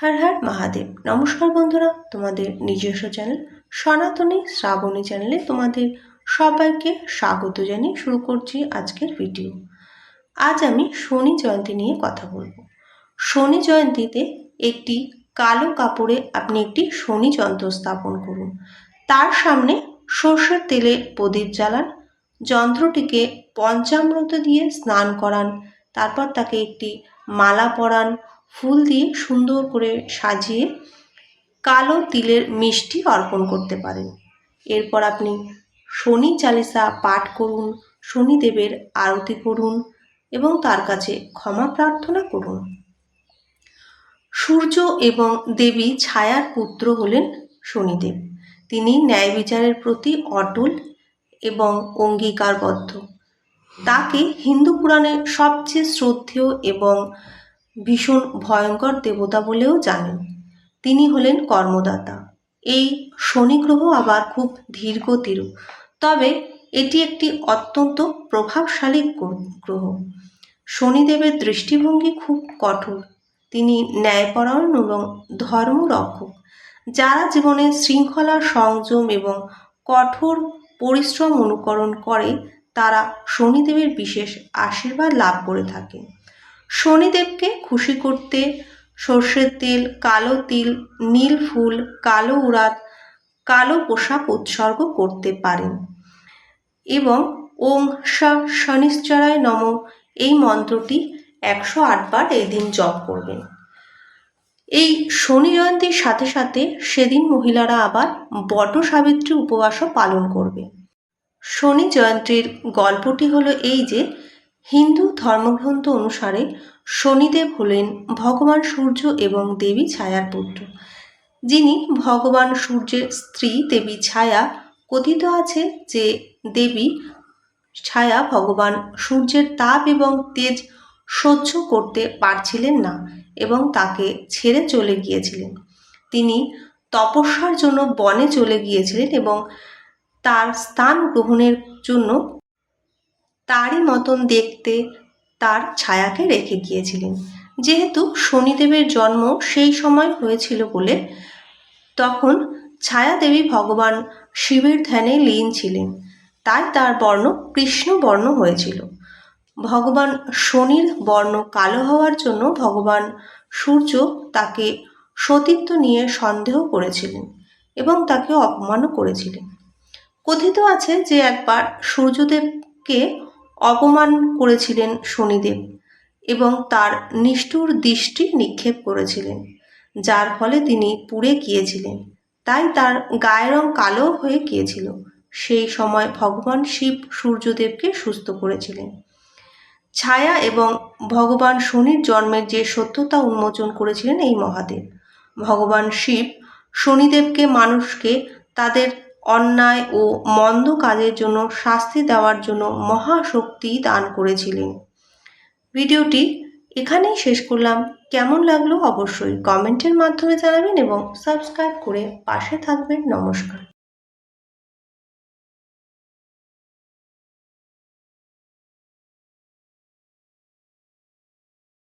হর হর মহাদেব। নমস্কার বন্ধুরা, তোমাদের নিজস্ব চ্যানেল সনাতনী শ্রাবণী চ্যানেলে তোমাদের সবাইকে স্বাগত জানিয়ে শুরু করছি আজকের ভিডিও আজ আমি শনি জয়ন্তী নিয়ে কথা বলব। শনি জয়ন্তীতে একটি কালো কাপড়ে আপনি একটি শনি যন্ত্র স্থাপন করুন। তার সামনে সর্ষের তেলে প্রদীপ জ্বালান, যন্ত্রটিকে পঞ্চামৃত দিয়ে স্নান করান, তারপর তাকে একটি মালা পরান ফুল দিয়ে সুন্দর করে সাজিয়ে কালো তিলের মিষ্টি অর্পণ করতে পারেন। এরপর আপনি শনি চালিসা পাঠ করুন, শনিদেবের আরতি করুন এবং তার কাছে ক্ষমা প্রার্থনা করুন। সূর্য এবং দেবী ছায়ার পুত্র হলেন শনিদেব। তিনি ন্যায় বিচারের প্রতি অটল এবং অঙ্গীকারবদ্ধ। তাকে হিন্দু পুরাণে সবচেয়ে শ্রদ্ধেয় এবং ভীষণ ভয়ঙ্কর দেবতা বলেও জানেন। তিনি হলেন কর্মদাতা। এই শনি গ্রহ আবার খুব ধীরগতিরও তবে এটি একটি অত্যন্ত প্রভাবশালী গ্রহ শনিদেবের দৃষ্টিভঙ্গি খুব কঠোর। তিনি ন্যায়পরায়ণ এবং ধর্মরক্ষক, যারা জীবনে শৃঙ্খলা, সংযম এবং কঠোর পরিশ্রম অনুকরণ করে, তারা শনিদেবের বিশেষ আশীর্বাদ লাভ করে থাকে শনিদেবকে খুশি করতে সর্ষের তেল, কালো তিল, নীল ফুল, কালো উড়াত কালো পোশাক উৎসর্গ করতে পারেন। এবং ওম শনিশ্চরায় নম এই মন্ত্রটি একশো আটবার এই দিন জপ করবেন। এই শনি জয়ন্তীর সাথে সাথে সেদিন মহিলারা আবার বট সাবিত্রী উপবাসও পালন করবে। শনি জয়ন্তীর গল্পটি হলো এই যে হিন্দু ধর্মগ্রন্থ অনুসারে শনিদেব হলেন ভগবান সূর্য এবং দেবী ছায়ার পুত্র। যিনি ভগবান সূর্যের স্ত্রী, দেবী ছায়া কথিত আছে যে দেবী ছায়া ভগবান সূর্যের তাপ এবং তেজ সহ্য করতে পারছিলেন না এবং তাকে ছেড়ে চলে গিয়েছিলেন। তিনি তপস্যার জন্য বনে চলে গিয়েছিলেন এবং তার স্থান গ্রহণের জন্য তারই মতন দেখতে তার ছায়াকে রেখে গিয়েছিলেন। যেহেতু শনিদেবের জন্ম সেই সময় হয়েছিল বলে তখন ছায়াদেবী ভগবান শিবের ধ্যানে লীন ছিলেন। তাই তার বর্ণ কৃষ্ণ বর্ণ হয়েছিল। ভগবান শনির বর্ণ কালো হওয়ার জন্য ভগবান সূর্য তাকে সতীত্ব নিয়ে সন্দেহ করেছিলেন এবং তাকে অপমানও করেছিলেন। কথিত আছে যে একবার সূর্যদেবকে অপমান করেছিলেন শনিদেব এবং তার নিষ্ঠুর দৃষ্টি নিক্ষেপ করেছিলেন, যার ফলে তিনি পুড়ে গিয়েছিলেন। তাই তার গায়ের রং কালো হয়ে গিয়েছিল। সেই সময় ভগবান শিব সূর্যদেবকে সুস্থ করেছিলেন। ছায়া এবং ভগবান শনির জন্মের যে সত্যতা উন্মোচন করেছিলেন এই মহাদেব। ভগবান শিব শনিদেবকে মানুষকে তাদের অন্যায় ও মন্দ কাজের জন্য শাস্তি দেওয়ার জন্য মহাশক্তি দান করেছিলেন। ভিডিওটি এখানেই শেষ করলাম। কেমন লাগল অবশ্যই কমেন্টের মাধ্যমে জানাবেন এবং সাবস্ক্রাইব করে পাশে থাকবেন। নমস্কার।